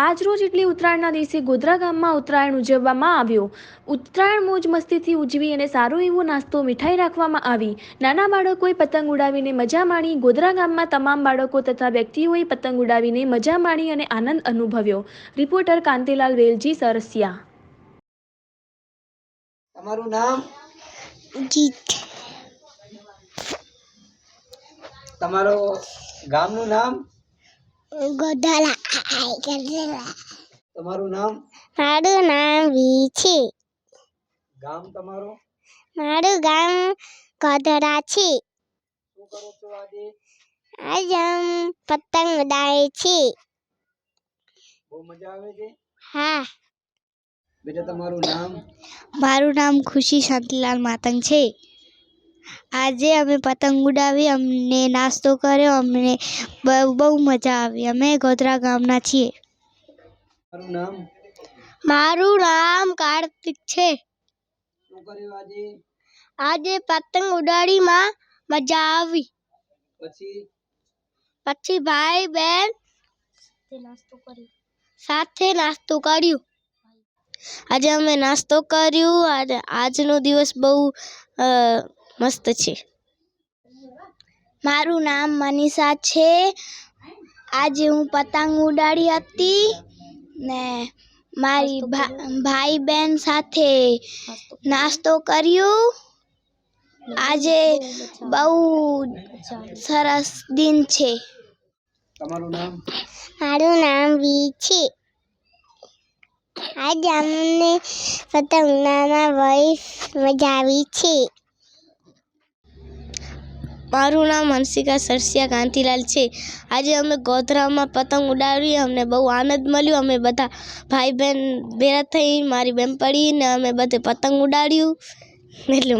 આજરોજ એટલે ઉત્તરાયણના દિવસે ગોધરા ગામમાં ઉત્તરાયણ ઉજવવામાં આવ્યો. ઉત્તરાયણ મોજ મસ્તીથી ઉજવી અને સારો એવો નાસ્તો મીઠાઈ રાખવામાં આવી. નાના બાળકોએ પતંગ ઉડાવીને મજા માણી ગોધરા ગામમાં તમામ બાળકો તથા વ્યક્તિઓએ પતંગ ઉડાવીને મજા માણી અને આનંદ અનુભવ્યો. રિપોર્ટર કાંતિલાલ વેલજી સરસિયા. તમારું નામ? જીત. તમારો ગામનું નામ? ગોધરા. તમારું નામ? મારું નામ વી છે ગામ તમારું? મારું ગામ ગોધરા છે. શું કરો છો આજે? આજ हम પતંગ ઉડાવે છે. બહુ મજા આવે છે? હા. બેટા તમારું નામ? મારું નામ ખુશી શાંતિલાલ માતંગ છે. આજે અમે પતંગ ઉડાવી અમને નાસ્તો કર્યો અમને બહુ બહુ મજા આવી. અમે ગોધરા ગામના છીએ. નામ? મારું નામ કાર્તિક છે. આજે? આજે પતંગ ઉડાડીમાં મજા આવી. પછી? પછી ભાઈ બહેન સાથે નાસ્તો કર્યો. આજે અમે નાસ્તો કર્યું. અને આજનો દિવસ બહુ મસ્ત છે. મારું નામ મનીષા છે. આજે હું પતંગ ઉડાડી હતી ને મારી ભા- ભાઈ બહેન સાથે નાસ્તો કર્યો? આજે બહુ સરસ દિન છે. તમારું નામ? મારું નામ વી છે. આજે અમને પતંગ ઉડાડવામાં બહુ મજા આવી છે. મારું નામ હંસિકા સરસિયા કાંતિલાલ છે. આજે અમે ગોધરામાં પતંગ ઉડાવી અમને બહુ આનંદ મળ્યો. અમે બધા ભાઈ બહેન ભેગા થઈ, મારી બેન પડી ને અમે બધે પતંગ ઉડાડ્યું. એટલે